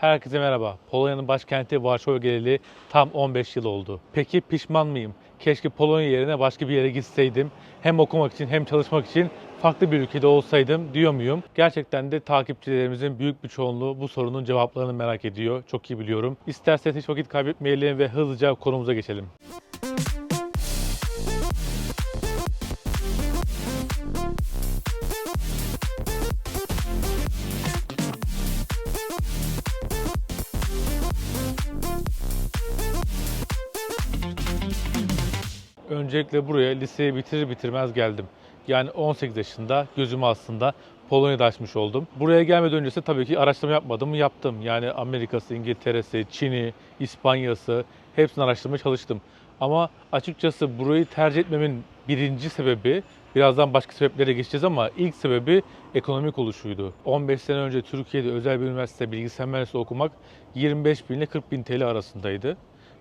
Herkese merhaba. Polonya'nın başkenti Varşova geleli tam 15 yıl oldu. Peki pişman mıyım? Keşke Polonya yerine başka bir yere gitseydim. Hem okumak için hem çalışmak için farklı bir ülkede olsaydım diyor muyum? Gerçekten de takipçilerimizin büyük bir çoğunluğu bu sorunun cevaplarını merak ediyor. Çok iyi biliyorum. İsterseniz hiç vakit kaybetmeyelim ve hızlıca konumuza geçelim. Öncelikle buraya liseyi bitirir bitirmez geldim. Yani 18 yaşında gözümü aslında Polonya'da açmış oldum. Buraya gelmeden öncesi tabii ki araştırma yapmadım mı yaptım. Yani Amerika'sı, İngiltere'si, Çin'i, İspanya'sı hepsini araştırmaya çalıştım. Ama açıkçası burayı tercih etmemin birinci sebebi birazdan başka sebeplere geçeceğiz ama ilk sebebi ekonomik oluşuydu. 15 sene önce Türkiye'de özel bir üniversite bilgisayar mühendisliği okumak 25 bin ile 40 bin TL arasındaydı.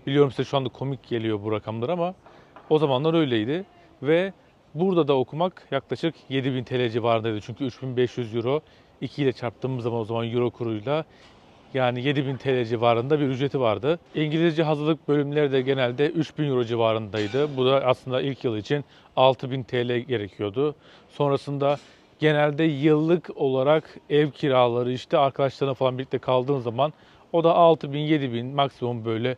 Biliyorum size şu anda komik geliyor bu rakamlar ama o zamanlar öyleydi ve burada da okumak yaklaşık 7000 TL civarındaydı. Çünkü 3500 euro 2 ile çarptığımız zaman o zaman euro kuruyla yani 7000 TL civarında bir ücreti vardı. İngilizce hazırlık bölümleri de genelde 3000 euro civarındaydı. Bu da aslında ilk yıl için 6000 TL gerekiyordu. Sonrasında genelde yıllık olarak ev kiraları işte arkadaşlarına falan birlikte kaldığın zaman o da 6000 7000 maksimum böyle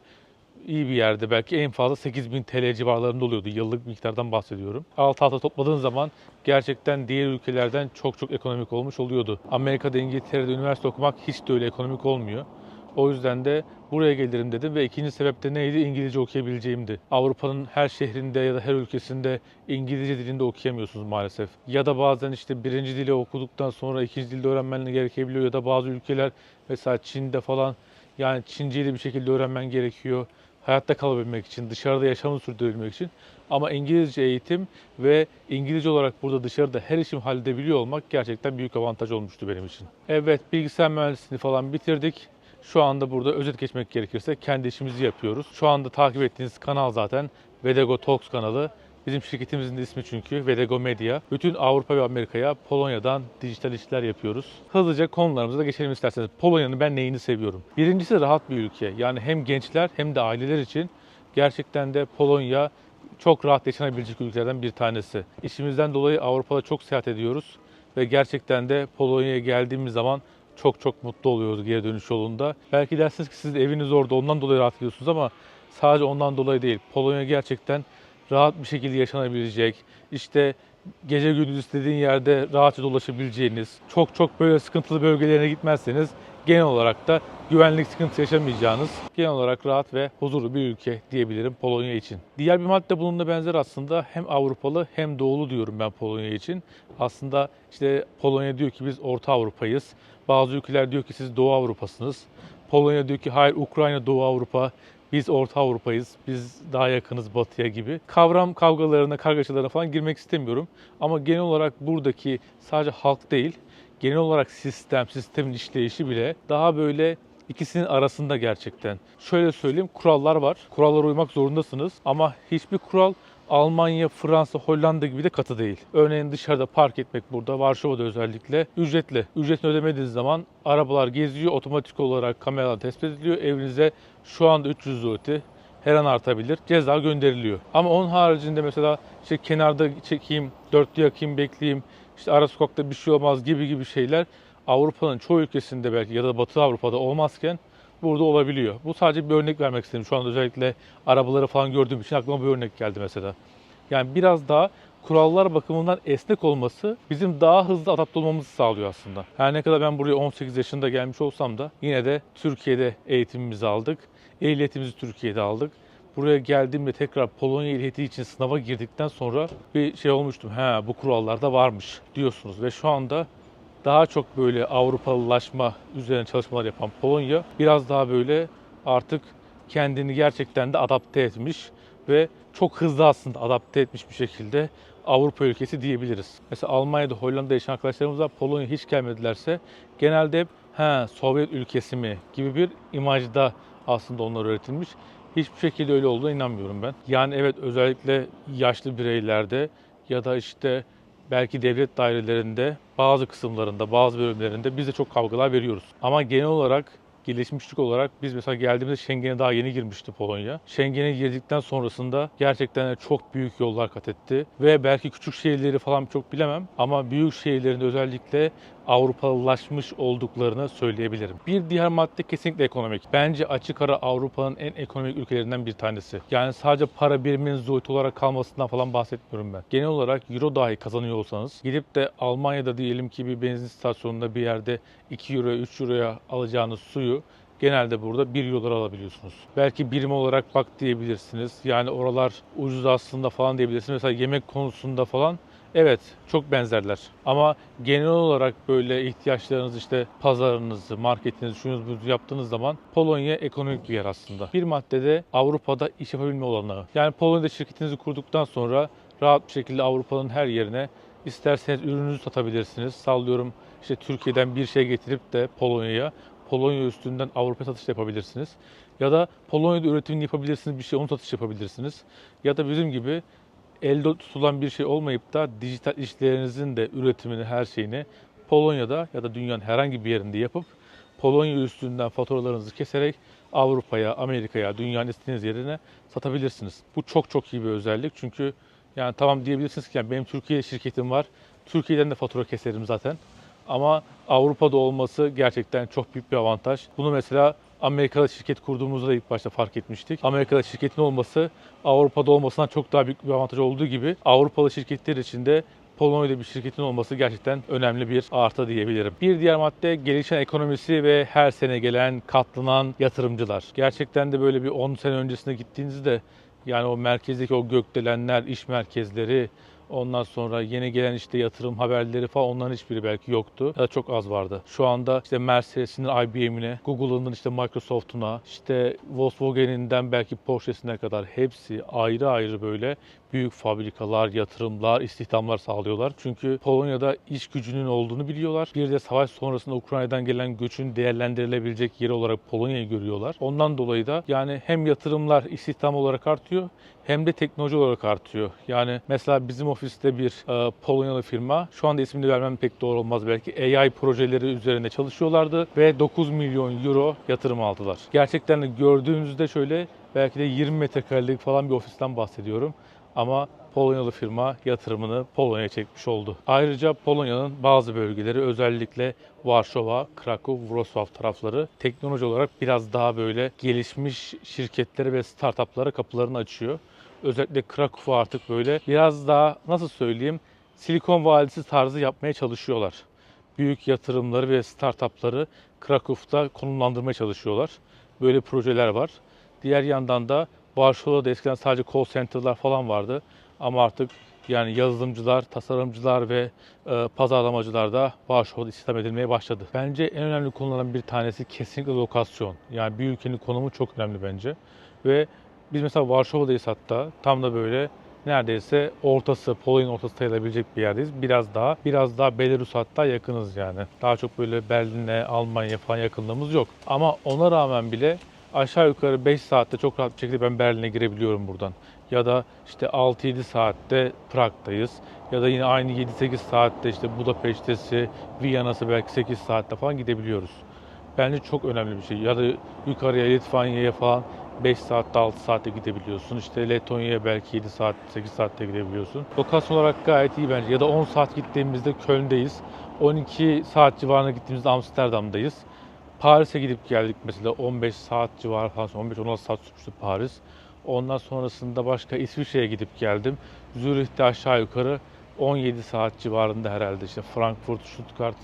iyi bir yerde belki en fazla 8000 TL civarlarında oluyordu. Yıllık miktardan bahsediyorum. Alt alta topladığın zaman gerçekten diğer ülkelerden çok çok ekonomik olmuş oluyordu. Amerika'da, İngiltere'de üniversite okumak hiç de öyle ekonomik olmuyor. O yüzden de buraya gelirim dedim ve ikinci sebep de neydi? İngilizce okuyabileceğimdi. Avrupa'nın her şehrinde ya da her ülkesinde İngilizce dilinde okuyamıyorsunuz maalesef. Ya da bazen işte birinci dili okuduktan sonra ikinci dilde öğrenmen gerekebiliyor ya da bazı ülkeler mesela Çin'de falan yani Çinceyi de bir şekilde öğrenmen gerekiyor hayatta kalabilmek için, dışarıda yaşamını sürdürebilmek için. Ama İngilizce eğitim ve İngilizce olarak burada dışarıda her işimi halledebiliyor olmak gerçekten büyük avantaj olmuştu benim için. Evet, bilgisayar mühendisliğini falan bitirdik. Şu anda burada özet geçmek gerekirse kendi işimizi yapıyoruz. Şu anda takip ettiğiniz kanal zaten Vedego Talks kanalı. Bizim şirketimizin de ismi çünkü Vedego Media. Bütün Avrupa ve Amerika'ya Polonya'dan dijital işler yapıyoruz. Hızlıca konularımıza da geçelim isterseniz. Polonya'nın ben neyini seviyorum? Birincisi rahat bir ülke. Yani hem gençler hem de aileler için gerçekten de Polonya çok rahat yaşanabilecek ülkelerden bir tanesi. İşimizden dolayı Avrupa'da çok seyahat ediyoruz ve gerçekten de Polonya'ya geldiğimiz zaman çok çok mutlu oluyoruz geri dönüş yolunda. Belki dersiniz ki siz eviniz orada ondan dolayı rahat ediyorsunuz ama sadece ondan dolayı değil. Polonya gerçekten rahat bir şekilde yaşanabilecek, işte gece gündüz istediğin yerde rahatça dolaşabileceğiniz, çok çok böyle sıkıntılı bölgelerine gitmezseniz genel olarak da güvenlik sıkıntısı yaşamayacağınız, genel olarak rahat ve huzurlu bir ülke diyebilirim Polonya için. Diğer bir madde bununla benzer aslında hem Avrupalı hem Doğulu diyorum ben Polonya için. Aslında işte Polonya diyor ki biz Orta Avrupa'yız. Bazı ülkeler diyor ki siz Doğu Avrupa'sınız. Polonya diyor ki hayır Ukrayna Doğu Avrupa biz Orta Avrupa'yız, biz daha yakınız Batı'ya gibi. Kavram kavgalarına, kargaşalarına falan girmek istemiyorum. Ama genel olarak buradaki sadece halk değil, genel olarak sistem, sistemin işleyişi bile daha böyle ikisinin arasında gerçekten. Şöyle söyleyeyim, kurallar var. Kurallara uymak zorundasınız ama hiçbir kural Almanya, Fransa, Hollanda gibi de katı değil. Örneğin dışarıda park etmek burada, Varşova'da özellikle ücretli. Ücretini ödemediğiniz zaman arabalar geziyor, otomatik olarak kameralar tespit ediliyor. Evinize şu anda 300 zloty her an artabilir. Ceza gönderiliyor. Ama onun haricinde mesela işte kenarda çekeyim, dörtlü yakayım, bekleyeyim, işte ara sokakta bir şey olmaz gibi gibi şeyler Avrupa'nın çoğu ülkesinde belki ya da Batı Avrupa'da olmazken burada olabiliyor. Bu sadece bir örnek vermek istedim. Şu anda özellikle arabaları falan gördüğüm için aklıma bir örnek geldi mesela. Yani biraz daha kurallar bakımından esnek olması bizim daha hızlı adapte olmamızı sağlıyor aslında. Her ne kadar ben buraya 18 yaşında gelmiş olsam da yine de Türkiye'de eğitimimizi aldık. Ehliyetimizi Türkiye'de aldık. Buraya geldiğimde tekrar Polonya ehliyeti için sınava girdikten sonra bir şey olmuştum. He bu kurallar da varmış diyorsunuz ve şu anda daha çok böyle Avrupalılaşma üzerine çalışmalar yapan Polonya biraz daha böyle artık kendini gerçekten de adapte etmiş ve çok hızlı aslında adapte etmiş bir şekilde Avrupa ülkesi diyebiliriz. Mesela Almanya'da, Hollanda'da yaşayan arkadaşlarımız var. Polonya hiç gelmedilerse genelde hep he Sovyet ülkesi mi gibi bir imajda aslında onlar öğretilmiş. Hiçbir şekilde öyle olduğuna inanmıyorum ben. Yani evet özellikle yaşlı bireylerde ya da işte belki devlet dairelerinde bazı kısımlarında, bazı bölümlerinde biz de çok kavgalar veriyoruz. Ama genel olarak gelişmişlik olarak biz mesela geldiğimizde Schengen'e daha yeni girmişti Polonya. Schengen'e girdikten sonrasında gerçekten çok büyük yollar kat etti. Ve belki küçük şehirleri falan çok bilemem ama büyük şehirlerinde özellikle Avrupalılaşmış olduklarını söyleyebilirim. Bir diğer madde kesinlikle ekonomik. Bence açık ara Avrupa'nın en ekonomik ülkelerinden bir tanesi. Yani sadece para biriminin zoit olarak kalmasından falan bahsetmiyorum ben. Genel olarak euro dahi kazanıyor olsanız gidip de Almanya'da diyelim ki bir benzin istasyonunda bir yerde 2 euro 3 euroya alacağınız suyu genelde burada 1 eurolara alabiliyorsunuz. Belki birim olarak bak diyebilirsiniz. Yani oralar ucuz aslında falan diyebilirsiniz. Mesela yemek konusunda falan Evet, çok benzerler. Ama genel olarak böyle ihtiyaçlarınız işte pazarınızı, marketinizi, şunuzu bunuzu yaptığınız zaman Polonya ekonomik bir yer aslında. Bir maddede Avrupa'da iş yapabilme olanağı. Yani Polonya'da şirketinizi kurduktan sonra rahat bir şekilde Avrupa'nın her yerine isterseniz ürününüzü satabilirsiniz. Sallıyorum işte Türkiye'den bir şey getirip de Polonya'ya Polonya üstünden Avrupa satış yapabilirsiniz. Ya da Polonya'da üretimini yapabilirsiniz, bir şey onu satış yapabilirsiniz. Ya da bizim gibi elde tutulan bir şey olmayıp da dijital işlerinizin de üretimini, her şeyini Polonya'da ya da dünyanın herhangi bir yerinde yapıp Polonya üstünden faturalarınızı keserek Avrupa'ya, Amerika'ya, dünyanın istediğiniz yerine satabilirsiniz. Bu çok çok iyi bir özellik çünkü yani tamam diyebilirsiniz ki yani benim Türkiye şirketim var. Türkiye'den de fatura keserim zaten. Ama Avrupa'da olması gerçekten çok büyük bir avantaj. Bunu mesela Amerika'da şirket kurduğumuzda da ilk başta fark etmiştik. Amerika'da şirketin olması Avrupa'da olmasından çok daha büyük bir avantaj olduğu gibi Avrupalı şirketler için de Polonya'da bir şirketin olması gerçekten önemli bir artı diyebilirim. Bir diğer madde gelişen ekonomisi ve her sene gelen katlanan yatırımcılar. Gerçekten de böyle bir 10 sene öncesine gittiğinizde yani o merkezdeki o gökdelenler, iş merkezleri, Ondan sonra yeni gelen işte yatırım haberleri falan onların hiçbiri belki yoktu. Ya da çok az vardı. Şu anda işte Mercedes'in IBM'ine, Google'ın işte Microsoft'una, işte Volkswagen'inden belki Porsche'sine kadar hepsi ayrı ayrı böyle büyük fabrikalar, yatırımlar, istihdamlar sağlıyorlar. Çünkü Polonya'da iş gücünün olduğunu biliyorlar. Bir de savaş sonrasında Ukrayna'dan gelen göçün değerlendirilebilecek yeri olarak Polonya'yı görüyorlar. Ondan dolayı da yani hem yatırımlar istihdam olarak artıyor hem de teknoloji olarak artıyor. Yani mesela bizim ofiste bir e, Polonyalı firma, şu anda ismini vermem pek doğru olmaz belki, AI projeleri üzerinde çalışıyorlardı ve 9 milyon euro yatırım aldılar. Gerçekten de gördüğünüzde şöyle belki de 20 metrekarelik falan bir ofisten bahsediyorum. Ama Polonyalı firma yatırımını Polonya'ya çekmiş oldu. Ayrıca Polonya'nın bazı bölgeleri özellikle Varşova, Krakow, Wrocław tarafları teknoloji olarak biraz daha böyle gelişmiş şirketlere ve startuplara kapılarını açıyor. Özellikle Krakow'u artık böyle biraz daha nasıl söyleyeyim Silikon Vadisi tarzı yapmaya çalışıyorlar. Büyük yatırımları ve startupları Krakow'da konumlandırmaya çalışıyorlar. Böyle projeler var. Diğer yandan da Varşova'da eskiden sadece call center'lar falan vardı. Ama artık yani yazılımcılar, tasarımcılar ve e, pazarlamacılar da Varşova'da istihdam edilmeye başladı. Bence en önemli konulardan bir tanesi kesinlikle lokasyon. Yani bir ülkenin konumu çok önemli bence. Ve biz mesela Varşova'dayız hatta. Tam da böyle neredeyse ortası, Polonya'nın ortası sayılabilecek bir yerdeyiz. Biraz daha, biraz daha Belarus hatta yakınız yani. Daha çok böyle Berlin'e, Almanya falan yakınlığımız yok. Ama ona rağmen bile aşağı yukarı 5 saatte çok rahat bir şekilde ben Berlin'e girebiliyorum buradan. Ya da işte 6-7 saatte Prag'dayız. Ya da yine aynı 7-8 saatte işte Budapeşte'si, Viyana'sı belki 8 saatte falan gidebiliyoruz. Bence çok önemli bir şey. Ya da yukarıya Litvanya'ya falan 5 saatte 6 saatte gidebiliyorsun. İşte Letonya'ya belki 7 saat 8 saatte gidebiliyorsun. Lokasyon olarak gayet iyi bence. Ya da 10 saat gittiğimizde Köln'deyiz. 12 saat civarına gittiğimizde Amsterdam'dayız. Paris'e gidip geldik mesela 15 saat civarı falan 15-16 saat sürmüştü Paris. Ondan sonrasında başka İsviçre'ye gidip geldim. Zürih'te aşağı yukarı 17 saat civarında herhalde işte Frankfurt, Stuttgart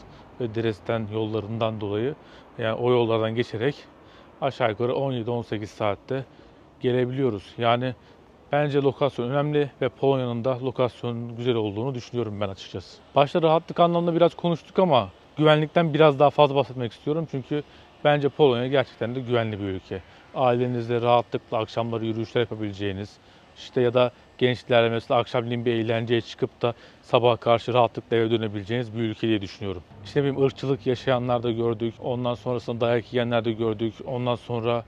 ve Dresden yollarından dolayı yani o yollardan geçerek aşağı yukarı 17-18 saatte gelebiliyoruz. Yani bence lokasyon önemli ve Polonya'nın da lokasyonun güzel olduğunu düşünüyorum ben açıkçası. Başta rahatlık anlamında biraz konuştuk ama güvenlikten biraz daha fazla bahsetmek istiyorum. Çünkü bence Polonya gerçekten de güvenli bir ülke. Ailenizle rahatlıkla akşamları yürüyüşler yapabileceğiniz, işte ya da gençlerle mesela akşamleyin bir eğlenceye çıkıp da sabah karşı rahatlıkla eve dönebileceğiniz bir ülke diye düşünüyorum. İşte bir ırkçılık yaşayanlar da gördük. Ondan sonrasında dayak yiyenler de gördük. Ondan sonra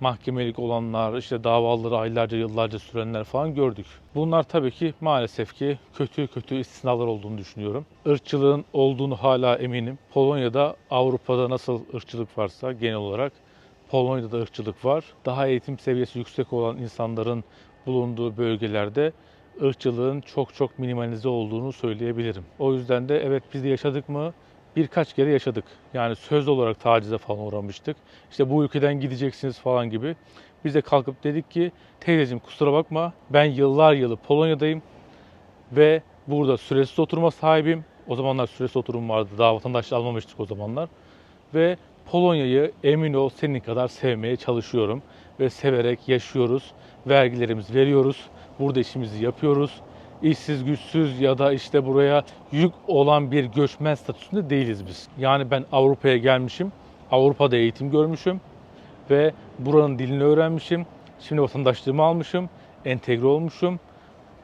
mahkemelik olanlar, işte davaları aylarca yıllarca sürenler falan gördük. Bunlar tabii ki maalesef ki kötü kötü istisnalar olduğunu düşünüyorum. Irkçılığın olduğunu hala eminim. Polonya'da, Avrupa'da nasıl ırkçılık varsa genel olarak Polonya'da da ırkçılık var. Daha eğitim seviyesi yüksek olan insanların bulunduğu bölgelerde ırkçılığın çok çok minimalize olduğunu söyleyebilirim. O yüzden de evet biz de yaşadık mı? Birkaç kere yaşadık. Yani söz olarak tacize falan uğramıştık. İşte bu ülkeden gideceksiniz falan gibi. Biz de kalkıp dedik ki teyzeciğim kusura bakma ben yıllar yılı Polonya'dayım ve burada süresiz oturma sahibim. O zamanlar süresiz oturum vardı. Daha vatandaşlık almamıştık o zamanlar. Ve Polonya'yı emin ol senin kadar sevmeye çalışıyorum. Ve severek yaşıyoruz. Vergilerimizi veriyoruz. Burada işimizi yapıyoruz. İşsiz, güçsüz ya da işte buraya yük olan bir göçmen statüsünde değiliz biz. Yani ben Avrupa'ya gelmişim. Avrupa'da eğitim görmüşüm. Ve buranın dilini öğrenmişim. Şimdi vatandaşlığımı almışım. Entegre olmuşum.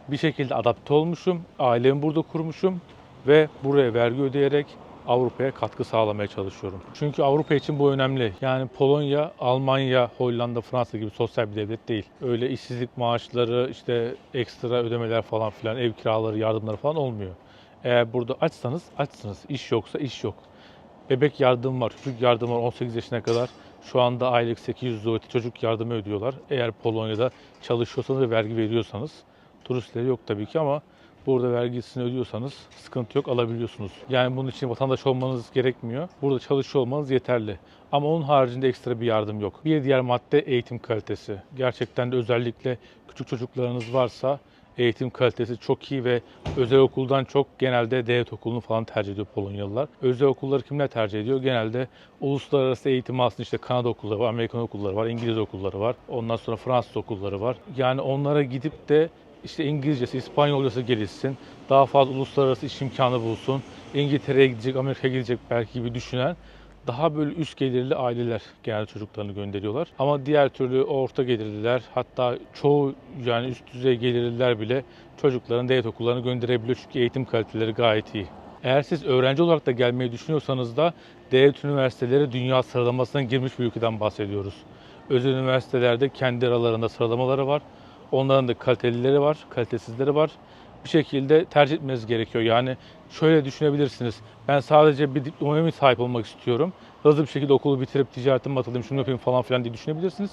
Bir şekilde adapte olmuşum. Ailemi burada kurmuşum. Ve buraya vergi ödeyerek Avrupa'ya katkı sağlamaya çalışıyorum. Çünkü Avrupa için bu önemli. Yani Polonya, Almanya, Hollanda, Fransa gibi sosyal bir devlet değil. Öyle işsizlik maaşları, işte ekstra ödemeler falan filan, ev kiraları, yardımları falan olmuyor. Eğer burada açsanız açsınız. İş yoksa iş yok. Bebek yardım var, çocuk yardım var 18 yaşına kadar. Şu anda aylık 800 zloty çocuk yardımı ödüyorlar. Eğer Polonya'da çalışıyorsanız ve vergi veriyorsanız. Turistleri yok tabii ki ama Burada vergisini ödüyorsanız sıkıntı yok alabiliyorsunuz. Yani bunun için vatandaş olmanız gerekmiyor. Burada çalışıyor olmanız yeterli. Ama onun haricinde ekstra bir yardım yok. Bir diğer madde eğitim kalitesi. Gerçekten de özellikle küçük çocuklarınız varsa eğitim kalitesi çok iyi ve özel okuldan çok genelde devlet okulunu falan tercih ediyor Polonyalılar. Özel okulları kimler tercih ediyor? Genelde uluslararası eğitim aslında işte Kanada okulları var, Amerikan okulları var, İngiliz okulları var. Ondan sonra Fransız okulları var. Yani onlara gidip de işte İngilizcesi, İspanyolcası gelişsin, daha fazla uluslararası iş imkanı bulsun, İngiltere'ye gidecek, Amerika'ya gidecek belki gibi düşünen daha böyle üst gelirli aileler genelde çocuklarını gönderiyorlar. Ama diğer türlü orta gelirliler hatta çoğu yani üst düzey gelirliler bile çocukların devlet okullarına gönderebiliyor çünkü eğitim kaliteleri gayet iyi. Eğer siz öğrenci olarak da gelmeyi düşünüyorsanız da devlet üniversiteleri dünya sıralamasına girmiş bir ülkeden bahsediyoruz. Özel üniversitelerde kendi aralarında sıralamaları var. Onların da kalitelileri var, kalitesizleri var. Bir şekilde tercih etmeniz gerekiyor. Yani şöyle düşünebilirsiniz. Ben sadece bir diplomaya mı sahip olmak istiyorum? Hızlı bir şekilde okulu bitirip ticaretime atılayım, şunu yapayım falan filan diye düşünebilirsiniz.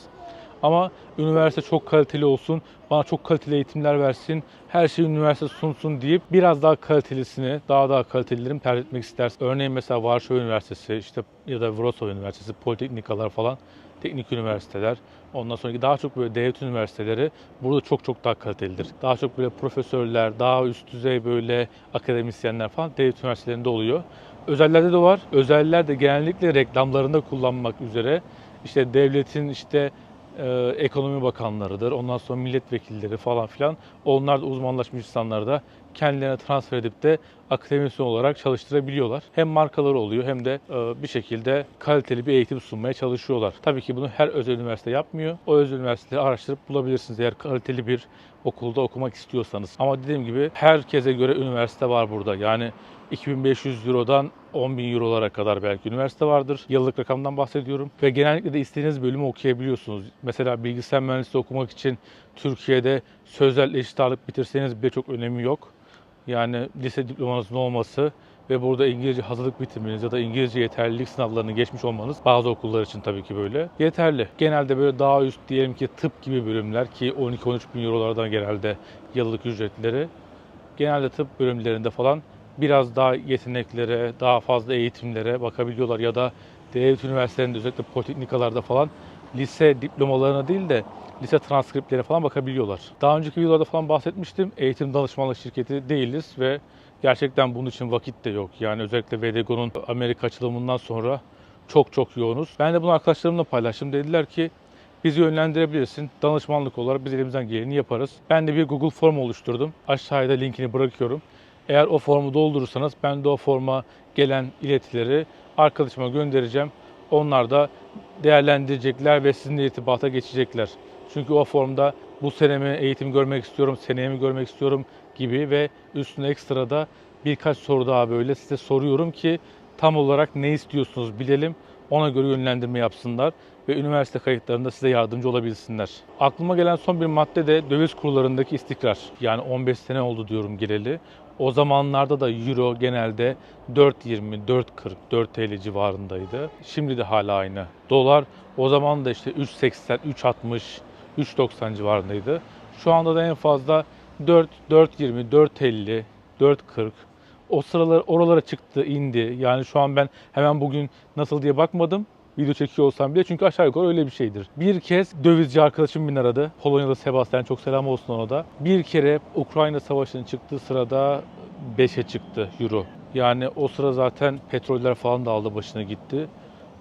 Ama üniversite çok kaliteli olsun, bana çok kaliteli eğitimler versin, her şeyi üniversite sunsun deyip biraz daha kalitelisini, daha daha kalitelilerini tercih etmek istersin. Örneğin mesela Varşova Üniversitesi işte ya da Wrocław Üniversitesi, politeknikalar falan teknik üniversiteler, ondan sonraki daha çok böyle devlet üniversiteleri burada çok çok daha kalitelidir. Daha çok böyle profesörler, daha üst düzey böyle akademisyenler falan devlet üniversitelerinde oluyor. Özellerde de var. Özeller de genellikle reklamlarında kullanmak üzere işte devletin işte e, ekonomi bakanlarıdır. Ondan sonra milletvekilleri falan filan. Onlar da uzmanlaşmış insanlar da kendilerine transfer edip de akademisyen olarak çalıştırabiliyorlar. Hem markaları oluyor hem de e, bir şekilde kaliteli bir eğitim sunmaya çalışıyorlar. Tabii ki bunu her özel üniversite yapmıyor. O özel üniversiteleri araştırıp bulabilirsiniz eğer kaliteli bir okulda okumak istiyorsanız. Ama dediğim gibi herkese göre üniversite var burada. Yani 2500 Euro'dan 10.000 Euro'lara kadar belki üniversite vardır. Yıllık rakamdan bahsediyorum. Ve genellikle de istediğiniz bölümü okuyabiliyorsunuz. Mesela bilgisayar mühendisliği okumak için Türkiye'de sözel eşit ağırlık bitirseniz bile çok önemi yok. Yani lise diplomanızın olması ve burada İngilizce hazırlık bitirmeniz ya da İngilizce yeterlilik sınavlarını geçmiş olmanız bazı okullar için tabii ki böyle yeterli. Genelde böyle daha üst diyelim ki tıp gibi bölümler ki 12-13 bin eurolardan genelde yıllık ücretleri. Genelde tıp bölümlerinde falan biraz daha yeteneklere, daha fazla eğitimlere bakabiliyorlar ya da devlet üniversitelerinde özellikle politeknikalarda falan lise diplomalarına değil de lise transkriptlerine falan bakabiliyorlar. Daha önceki videolarda falan bahsetmiştim. Eğitim danışmanlık şirketi değiliz ve gerçekten bunun için vakit de yok. Yani özellikle VDGO'nun Amerika açılımından sonra çok çok yoğunuz. Ben de bunu arkadaşlarımla paylaştım. Dediler ki bizi yönlendirebilirsin. Danışmanlık olarak biz elimizden geleni yaparız. Ben de bir Google form oluşturdum. Aşağıda linkini bırakıyorum. Eğer o formu doldurursanız ben de o forma gelen iletileri arkadaşıma göndereceğim. Onlar da değerlendirecekler ve sizinle irtibata geçecekler. Çünkü o formda bu sene mi eğitim görmek istiyorum, seneye mi görmek istiyorum gibi ve üstüne ekstra da birkaç soru daha böyle size soruyorum ki tam olarak ne istiyorsunuz bilelim. Ona göre yönlendirme yapsınlar ve üniversite kayıtlarında size yardımcı olabilsinler. Aklıma gelen son bir madde de döviz kurlarındaki istikrar. Yani 15 sene oldu diyorum geleli. O zamanlarda da euro genelde 4.20, 4.40, 4 TL civarındaydı. Şimdi de hala aynı. Dolar o zaman da işte 3.80, 3.60, 3.90 civarındaydı. Şu anda da en fazla 4, 4.20, 4.50, 4.40 o sıralar oralara çıktı, indi. Yani şu an ben hemen bugün nasıl diye bakmadım. Video çekiyor olsam bile çünkü aşağı yukarı öyle bir şeydir. Bir kez dövizci arkadaşım beni aradı. Polonyalı Sebastian çok selam olsun ona da. Bir kere Ukrayna Savaşı'nın çıktığı sırada 5'e çıktı euro. Yani o sıra zaten petroller falan da aldı başına gitti.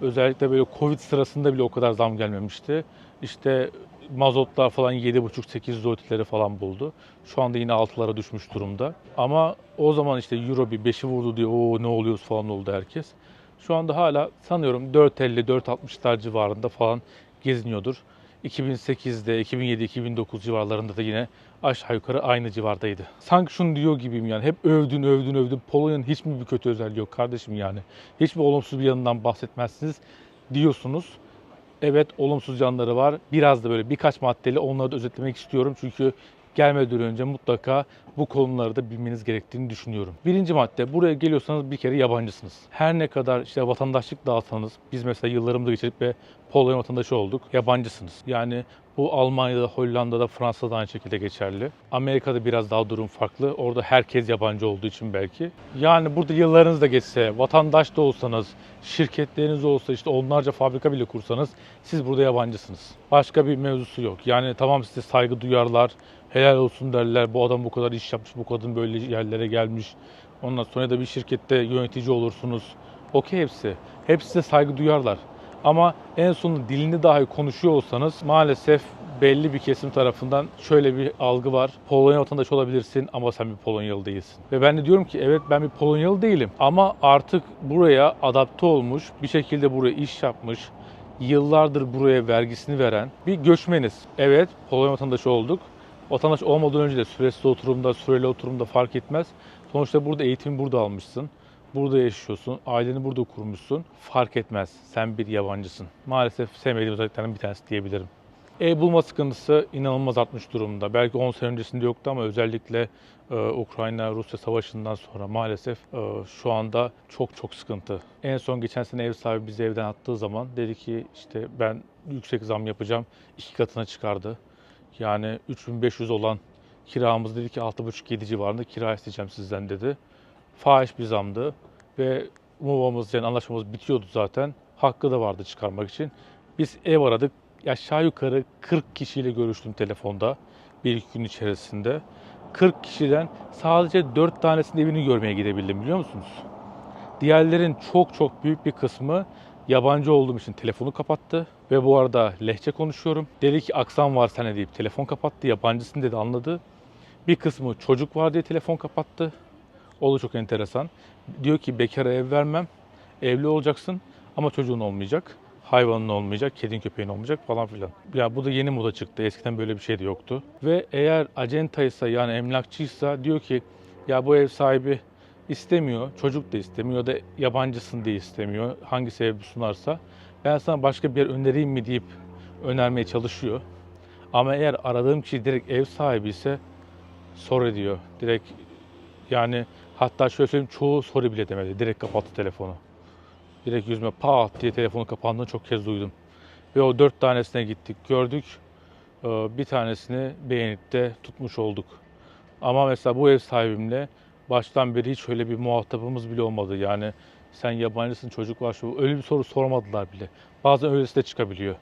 Özellikle böyle Covid sırasında bile o kadar zam gelmemişti. İşte mazotlar falan 7,5-8 zlotileri falan buldu. Şu anda yine 6'lara düşmüş durumda. Ama o zaman işte euro bir 5'i vurdu diye o ne oluyoruz falan oldu herkes. Şu anda hala sanıyorum 4.50-4.60'lar civarında falan geziniyordur. 2008'de, 2007, 2009 civarlarında da yine aşağı yukarı aynı civardaydı. Sanki şunu diyor gibiyim yani hep övdün övdün övdün. Polonya'nın hiç mi bir kötü özelliği yok kardeşim yani? Hiç mi olumsuz bir yanından bahsetmezsiniz diyorsunuz. Evet olumsuz yanları var. Biraz da böyle birkaç maddeli onları da özetlemek istiyorum. Çünkü gelmeden önce mutlaka bu konuları da bilmeniz gerektiğini düşünüyorum. Birinci madde buraya geliyorsanız bir kere yabancısınız. Her ne kadar işte vatandaşlık dağıtsanız biz mesela yıllarımızı geçirip ve Polonya vatandaşı olduk. Yabancısınız. Yani bu Almanya'da, Hollanda'da, Fransa'da aynı şekilde geçerli. Amerika'da biraz daha durum farklı. Orada herkes yabancı olduğu için belki. Yani burada yıllarınız da geçse, vatandaş da olsanız, şirketleriniz olsa işte onlarca fabrika bile kursanız siz burada yabancısınız. Başka bir mevzusu yok. Yani tamam size saygı duyarlar, helal olsun derler. Bu adam bu kadar iş yapmış, bu kadın böyle yerlere gelmiş. Ondan sonra da bir şirkette yönetici olursunuz. Okey hepsi. Hepsi size saygı duyarlar. Ama en sonunda dilini dahi konuşuyor olsanız maalesef belli bir kesim tarafından şöyle bir algı var. Polonya vatandaşı olabilirsin ama sen bir Polonyalı değilsin. Ve ben de diyorum ki evet ben bir Polonyalı değilim. Ama artık buraya adapte olmuş, bir şekilde buraya iş yapmış, yıllardır buraya vergisini veren bir göçmeniz. Evet Polonya vatandaşı olduk. Vatandaş olmadan önce de süresiz oturumda, süreli oturumda fark etmez. Sonuçta burada eğitimi burada almışsın. Burada yaşıyorsun, aileni burada kurmuşsun. Fark etmez. Sen bir yabancısın. Maalesef sevmediğim özelliklerden bir tanesi diyebilirim. Ev bulma sıkıntısı inanılmaz artmış durumda. Belki 10 sene öncesinde yoktu ama özellikle e, Ukrayna-Rusya savaşından sonra maalesef e, şu anda çok çok sıkıntı. En son geçen sene ev sahibi bizi evden attığı zaman dedi ki işte ben yüksek zam yapacağım. iki katına çıkardı. Yani 3500 olan kiramız dedi ki 6,5-7 civarında kira isteyeceğim sizden dedi. Fahiş bir zamdı ve MUVA'mız yani anlaşmamız bitiyordu zaten. Hakkı da vardı çıkarmak için. Biz ev aradık. Aşağı yukarı 40 kişiyle görüştüm telefonda bir iki gün içerisinde. 40 kişiden sadece 4 tanesinin evini görmeye gidebildim biliyor musunuz? Diğerlerin çok çok büyük bir kısmı yabancı olduğum için telefonu kapattı. Ve bu arada lehçe konuşuyorum. Dedi ki aksan var sana deyip telefon kapattı. Yabancısın dedi anladı. Bir kısmı çocuk var diye telefon kapattı. O da çok enteresan. Diyor ki bekara ev vermem. Evli olacaksın ama çocuğun olmayacak. Hayvanın olmayacak, kedin köpeğin olmayacak falan filan. Ya bu da yeni moda çıktı. Eskiden böyle bir şey de yoktu. Ve eğer acentaysa yani emlakçıysa diyor ki ya bu ev sahibi istemiyor, çocuk da istemiyor da yabancısın diye istemiyor. Hangi sebebi sunarsa ben sana başka bir yer önereyim mi deyip önermeye çalışıyor. Ama eğer aradığım kişi direkt ev sahibi ise sorry diyor. Direkt yani hatta şöyle söyleyeyim çoğu sorry bile demedi. Direkt kapattı telefonu. Direkt yüzüme pat diye telefonu kapandığını çok kez duydum. Ve o dört tanesine gittik, gördük. Ee, Bir tanesini beğenip de tutmuş olduk. Ama mesela bu ev sahibimle baştan beri hiç öyle bir muhatabımız bile olmadı. Yani sen yabancısın, çocuk var şu öyle bir soru sormadılar bile. Bazen öylesi de çıkabiliyor.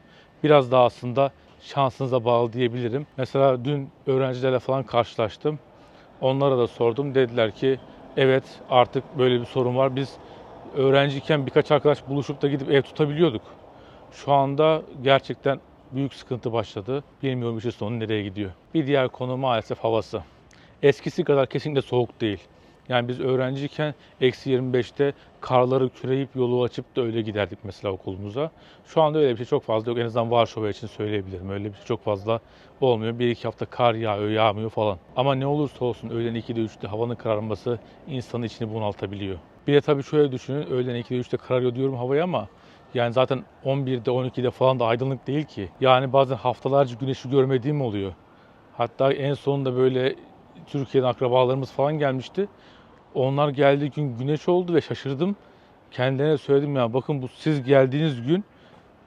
Biraz daha aslında şansınıza bağlı diyebilirim. Mesela dün öğrencilerle falan karşılaştım. Onlara da sordum. Dediler ki evet artık böyle bir sorun var. Biz öğrenciyken birkaç arkadaş buluşup da gidip ev tutabiliyorduk. Şu anda gerçekten büyük sıkıntı başladı. Bilmiyorum işin sonu nereye gidiyor. Bir diğer konu maalesef havası. Eskisi kadar kesinlikle soğuk değil. Yani biz öğrenciyken eksi 25'te karları küreyip yolu açıp da öyle giderdik mesela okulumuza. Şu anda öyle bir şey çok fazla yok. En azından Varşova için söyleyebilirim. Öyle bir şey çok fazla olmuyor. Bir iki hafta kar yağıyor, yağmıyor falan. Ama ne olursa olsun öğlen 2'de 3'te havanın kararması insanın içini bunaltabiliyor. Bir de tabii şöyle düşünün. Öğlen 2'de 3'te kararıyor diyorum havaya ama Yani zaten 11'de 12'de falan da aydınlık değil ki. Yani bazen haftalarca güneşi görmediğim oluyor. Hatta en sonunda böyle Türkiye'den akrabalarımız falan gelmişti. Onlar geldiği gün güneş oldu ve şaşırdım. Kendilerine söyledim ya bakın bu siz geldiğiniz gün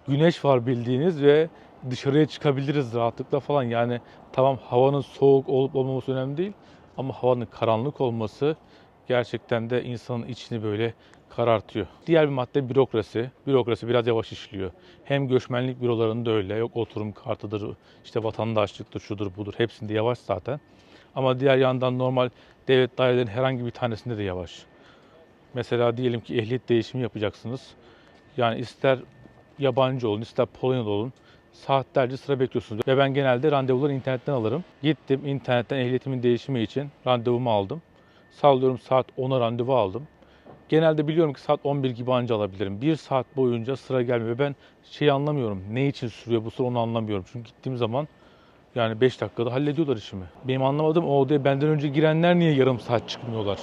güneş var bildiğiniz ve dışarıya çıkabiliriz rahatlıkla falan. Yani tamam havanın soğuk olup olmaması önemli değil ama havanın karanlık olması gerçekten de insanın içini böyle karartıyor. Diğer bir madde bürokrasi. Bürokrasi biraz yavaş işliyor. Hem göçmenlik bürolarında öyle. Yok oturum kartıdır, işte vatandaşlıktır, şudur budur. Hepsinde yavaş zaten. Ama diğer yandan normal devlet dairelerinin herhangi bir tanesinde de yavaş. Mesela diyelim ki ehliyet değişimi yapacaksınız. Yani ister yabancı olun, ister Polonyalı olun. Saatlerce sıra bekliyorsunuz. Ve ben genelde randevuları internetten alırım. Gittim internetten ehliyetimin değişimi için randevumu aldım. Sallıyorum saat 10'a randevu aldım. Genelde biliyorum ki saat 11 gibi anca alabilirim. Bir saat boyunca sıra gelmiyor. Ben şeyi anlamıyorum. Ne için sürüyor bu sıra onu anlamıyorum. Çünkü gittiğim zaman yani 5 dakikada hallediyorlar işimi. Benim anlamadığım o odaya benden önce girenler niye yarım saat çıkmıyorlar?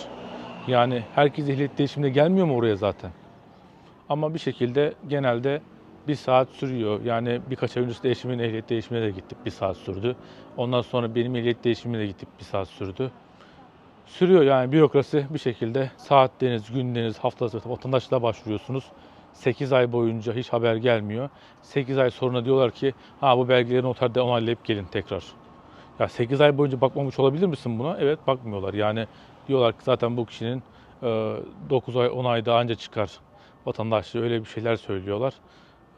Yani herkes ehliyet değişimine gelmiyor mu oraya zaten? Ama bir şekilde genelde bir saat sürüyor. Yani birkaç ay öncesinde eşimin ehliyet değişimine de gittik. Bir saat sürdü. Ondan sonra benim ehliyet değişimine de gittik. Bir saat sürdü. Sürüyor yani bürokrasi bir şekilde saatleriniz, günleriniz, haftalarınız vatandaşlığa başvuruyorsunuz. 8 ay boyunca hiç haber gelmiyor. 8 ay sonra diyorlar ki ha bu belgeleri noterde onaylayıp gelin tekrar. Ya 8 ay boyunca bakmamış olabilir misin buna? Evet bakmıyorlar. Yani diyorlar ki zaten bu kişinin e, 9 ay 10 ayda anca çıkar vatandaşlığı öyle bir şeyler söylüyorlar.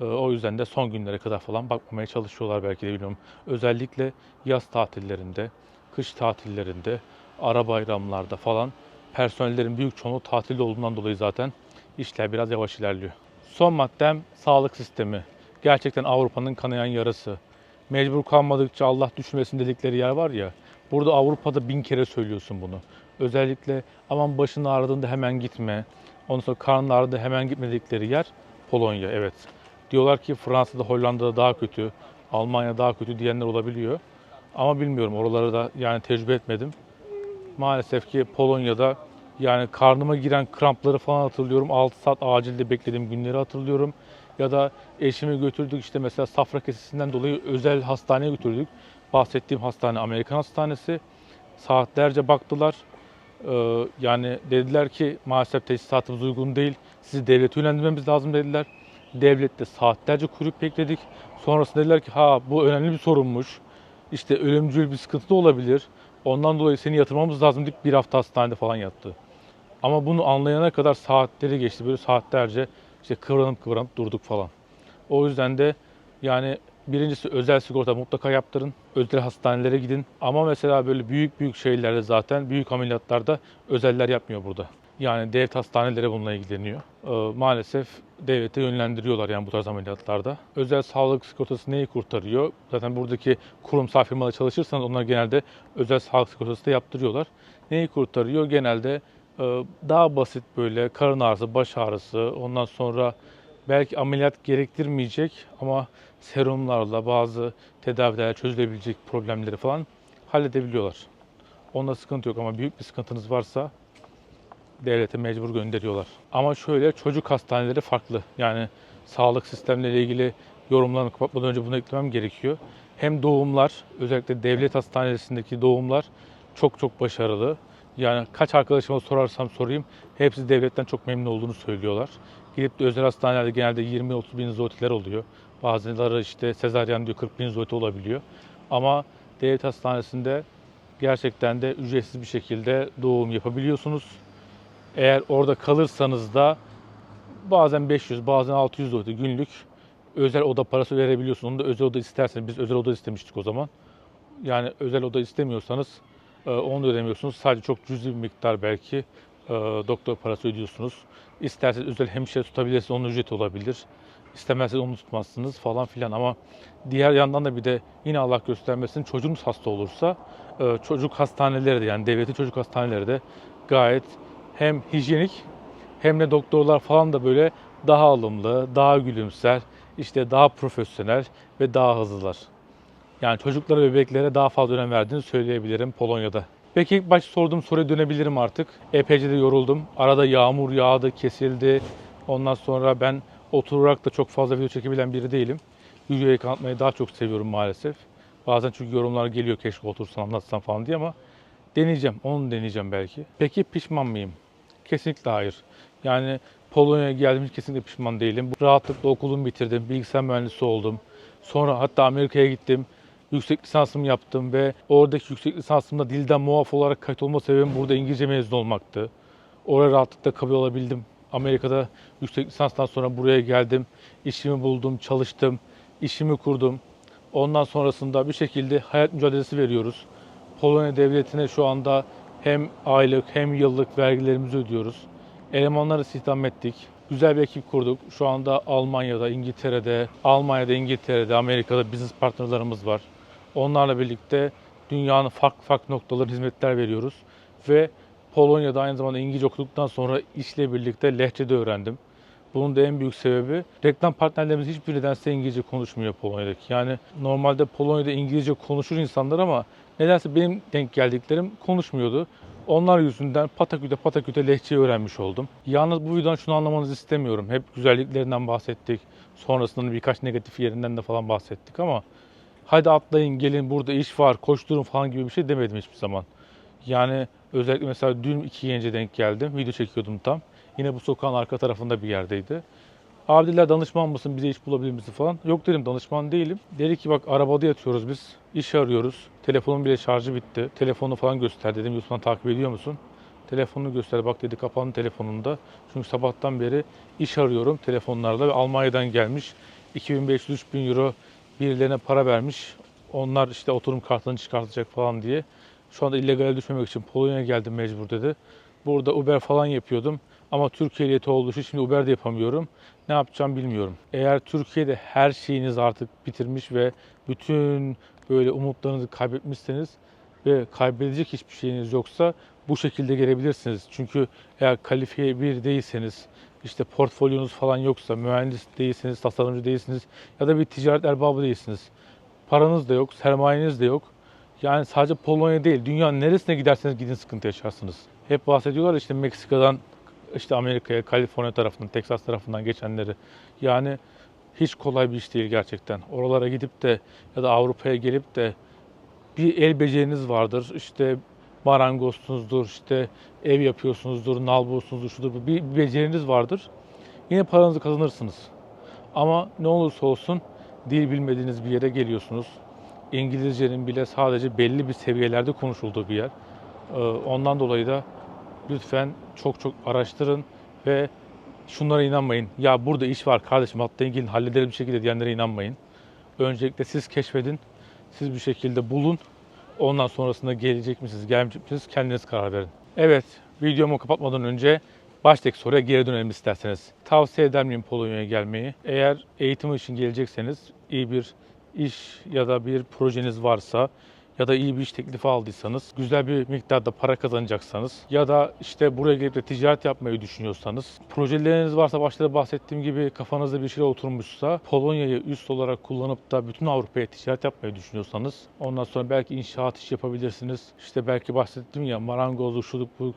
E, O yüzden de son günlere kadar falan bakmamaya çalışıyorlar belki de bilmiyorum. Özellikle yaz tatillerinde, kış tatillerinde, ara bayramlarda falan personellerin büyük çoğunluğu tatilde olduğundan dolayı zaten işler biraz yavaş ilerliyor. Son maddem sağlık sistemi. Gerçekten Avrupa'nın kanayan yarası. Mecbur kalmadıkça Allah düşmesin dedikleri yer var ya. Burada Avrupa'da bin kere söylüyorsun bunu. Özellikle aman başın ağrıdığında hemen gitme. Ondan sonra karnın ağrıdığında hemen gitme dedikleri yer Polonya. Evet. Diyorlar ki Fransa'da, Hollanda'da daha kötü, Almanya daha kötü diyenler olabiliyor. Ama bilmiyorum oraları da yani tecrübe etmedim. Maalesef ki Polonya'da yani karnıma giren krampları falan hatırlıyorum. 6 saat acilde beklediğim günleri hatırlıyorum. Ya da eşimi götürdük işte mesela safra kesesinden dolayı özel hastaneye götürdük. Bahsettiğim hastane Amerikan hastanesi. Saatlerce baktılar. Ee, yani dediler ki maalesef tesisatımız uygun değil. Sizi devlete yönlendirmemiz lazım dediler. Devlette saatlerce kuyruk bekledik. Sonrasında dediler ki ha bu önemli bir sorunmuş. İşte ölümcül bir sıkıntı da olabilir. Ondan dolayı seni yatırmamız lazım deyip bir hafta hastanede falan yattı. Ama bunu anlayana kadar saatleri geçti. Böyle saatlerce işte kıvranıp kıvranıp durduk falan. O yüzden de yani birincisi özel sigorta mutlaka yaptırın. Özel hastanelere gidin. Ama mesela böyle büyük büyük şeylerde zaten büyük ameliyatlarda özeller yapmıyor burada. Yani devlet hastaneleri bununla ilgileniyor. Ee, maalesef devlete yönlendiriyorlar yani bu tarz ameliyatlarda. Özel sağlık sigortası neyi kurtarıyor? Zaten buradaki kurumsal firmada çalışırsanız onlar genelde özel sağlık sigortası da yaptırıyorlar. Neyi kurtarıyor? Genelde e, daha basit böyle karın ağrısı, baş ağrısı, ondan sonra belki ameliyat gerektirmeyecek ama serumlarla bazı tedavilerle çözülebilecek problemleri falan halledebiliyorlar. Onda sıkıntı yok ama büyük bir sıkıntınız varsa devlete mecbur gönderiyorlar. Ama şöyle çocuk hastaneleri farklı. Yani sağlık sistemleriyle ilgili yorumlarımı kapatmadan önce bunu eklemem gerekiyor. Hem doğumlar, özellikle devlet hastanesindeki doğumlar çok çok başarılı. Yani kaç arkadaşıma sorarsam sorayım, hepsi devletten çok memnun olduğunu söylüyorlar. Gidip de özel hastanelerde genelde 20-30 bin zotiler oluyor. Bazıları işte sezaryen diyor 40 bin zoti olabiliyor. Ama devlet hastanesinde gerçekten de ücretsiz bir şekilde doğum yapabiliyorsunuz. Eğer orada kalırsanız da bazen 500, bazen 600 zloty günlük özel oda parası verebiliyorsunuz. Onu da özel oda isterseniz, biz özel oda istemiştik o zaman. Yani özel oda istemiyorsanız e, onu da ödemiyorsunuz. Sadece çok cüzi bir miktar belki e, doktor parası ödüyorsunuz. İsterseniz özel hemşire tutabilirsiniz, onun ücreti olabilir. İstemezseniz onu tutmazsınız falan filan ama diğer yandan da bir de yine Allah göstermesin çocuğunuz hasta olursa e, çocuk hastaneleri de yani devletin çocuk hastaneleri de gayet hem hijyenik hem de doktorlar falan da böyle daha alımlı, daha gülümser, işte daha profesyonel ve daha hızlılar. Yani çocuklara bebeklere daha fazla önem verdiğini söyleyebilirim Polonya'da. Peki ilk başta sorduğum soruya dönebilirim artık. Epeyce de yoruldum. Arada yağmur yağdı, kesildi. Ondan sonra ben Oturarak da çok fazla video çekebilen biri değilim. Videoyu kanıtmayı daha çok seviyorum maalesef. Bazen çünkü yorumlar geliyor keşke otursan anlatsan falan diye ama deneyeceğim. Onu deneyeceğim belki. Peki pişman mıyım? Kesinlikle hayır. Yani Polonya'ya geldim kesinlikle pişman değilim. Rahatlıkla okulumu bitirdim. Bilgisayar mühendisi oldum. Sonra hatta Amerika'ya gittim. Yüksek lisansımı yaptım ve oradaki yüksek lisansımda dilden muaf olarak kayıt olma sebebim burada İngilizce mezun olmaktı. Oraya rahatlıkla kabul olabildim. Amerika'da yüksek lisanstan sonra buraya geldim. İşimi buldum, çalıştım, işimi kurdum. Ondan sonrasında bir şekilde hayat mücadelesi veriyoruz. Polonya devletine şu anda hem aylık hem yıllık vergilerimizi ödüyoruz. Elemanları istihdam ettik. Güzel bir ekip kurduk. Şu anda Almanya'da, İngiltere'de, Almanya'da, İngiltere'de, Amerika'da business partnerlarımız var. Onlarla birlikte dünyanın farklı farklı noktalarına hizmetler veriyoruz. Ve Polonya'da aynı zamanda İngilizce okuduktan sonra işle birlikte lehçe de öğrendim. Bunun da en büyük sebebi reklam partnerlerimiz hiçbir nedense İngilizce konuşmuyor Polonya'daki. Yani normalde Polonya'da İngilizce konuşur insanlar ama nedense benim denk geldiklerim konuşmuyordu. Onlar yüzünden pataküte pataküte lehçeyi öğrenmiş oldum. Yalnız bu videodan şunu anlamanızı istemiyorum. Hep güzelliklerinden bahsettik. Sonrasında birkaç negatif yerinden de falan bahsettik ama hadi atlayın gelin burada iş var koşturun falan gibi bir şey demedim hiçbir zaman. Yani özellikle mesela dün iki gence denk geldim. Video çekiyordum tam. Yine bu sokağın arka tarafında bir yerdeydi. Abi dediler danışman mısın bize iş bulabilir misin falan. Yok dedim danışman değilim. Dedi ki bak arabada yatıyoruz biz. İş arıyoruz. Telefonun bile şarjı bitti. Telefonu falan göster dedim. YouTube'dan takip ediyor musun? Telefonunu göster. Bak dedi kapandı telefonunda. Çünkü sabahtan beri iş arıyorum telefonlarla ve Almanya'dan gelmiş. 2500-3000 euro birilerine para vermiş. Onlar işte oturum kartını çıkartacak falan diye. Şu anda illegale düşmemek için Polonya'ya geldim mecbur dedi. Burada Uber falan yapıyordum. Ama Türkiye ehliyeti olduğu için şimdi Uber de yapamıyorum. Ne yapacağım bilmiyorum. Eğer Türkiye'de her şeyiniz artık bitirmiş ve bütün böyle umutlarınızı kaybetmişseniz ve kaybedecek hiçbir şeyiniz yoksa bu şekilde gelebilirsiniz. Çünkü eğer kalifiye bir değilseniz, işte portfolyonuz falan yoksa, mühendis değilseniz, tasarımcı değilsiniz ya da bir ticaret erbabı değilsiniz. Paranız da yok, sermayeniz de yok. Yani sadece Polonya değil, dünyanın neresine giderseniz gidin sıkıntı yaşarsınız. Hep bahsediyorlar işte Meksika'dan işte Amerika'ya, Kaliforniya tarafından, Teksas tarafından geçenleri. Yani hiç kolay bir iş değil gerçekten. Oralara gidip de ya da Avrupa'ya gelip de bir el beceriniz vardır. İşte marangozsunuzdur, işte ev yapıyorsunuzdur, nalbursunuzdur, şudur bu. Bir beceriniz vardır. Yine paranızı kazanırsınız. Ama ne olursa olsun dil bilmediğiniz bir yere geliyorsunuz. İngilizcenin bile sadece belli bir seviyelerde konuşulduğu bir yer. Ee, Ondan dolayı da lütfen çok çok araştırın ve şunlara inanmayın. Ya burada iş var kardeşim atlayın gelin hallederiz bir şekilde diyenlere inanmayın. Öncelikle siz keşfedin. Siz bir şekilde bulun. Ondan sonrasında gelecek misiniz, gelmeyecek misiniz kendiniz karar verin. Evet, videomu kapatmadan önce baştaki soruya geri dönelim isterseniz. Tavsiye eder miyim Polonya'ya gelmeyi? Eğer eğitim için gelecekseniz iyi bir iş ya da bir projeniz varsa ya da iyi bir iş teklifi aldıysanız, güzel bir miktarda para kazanacaksanız ya da işte buraya gelip de ticaret yapmayı düşünüyorsanız, projeleriniz varsa başta da bahsettiğim gibi kafanızda bir şey oturmuşsa, Polonya'yı üst olarak kullanıp da bütün Avrupa'ya ticaret yapmayı düşünüyorsanız, ondan sonra belki inşaat iş yapabilirsiniz. İşte belki bahsettim ya marangozluk, şuluk, buluk.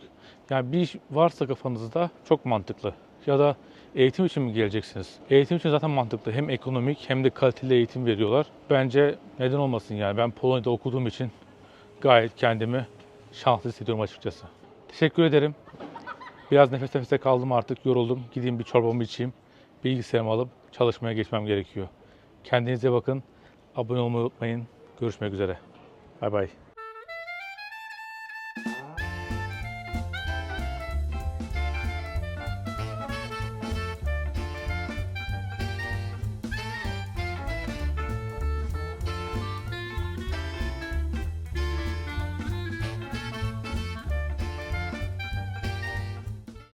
Yani bir iş varsa kafanızda çok mantıklı. Ya da eğitim için mi geleceksiniz? Eğitim için zaten mantıklı. Hem ekonomik hem de kaliteli eğitim veriyorlar. Bence neden olmasın yani. Ben Polonya'da okuduğum için gayet kendimi şanslı hissediyorum açıkçası. Teşekkür ederim. Biraz nefes nefese kaldım artık yoruldum. Gideyim bir çorbamı içeyim. Bilgisayarımı alıp çalışmaya geçmem gerekiyor. Kendinize bakın. Abone olmayı unutmayın. Görüşmek üzere. Bay bay.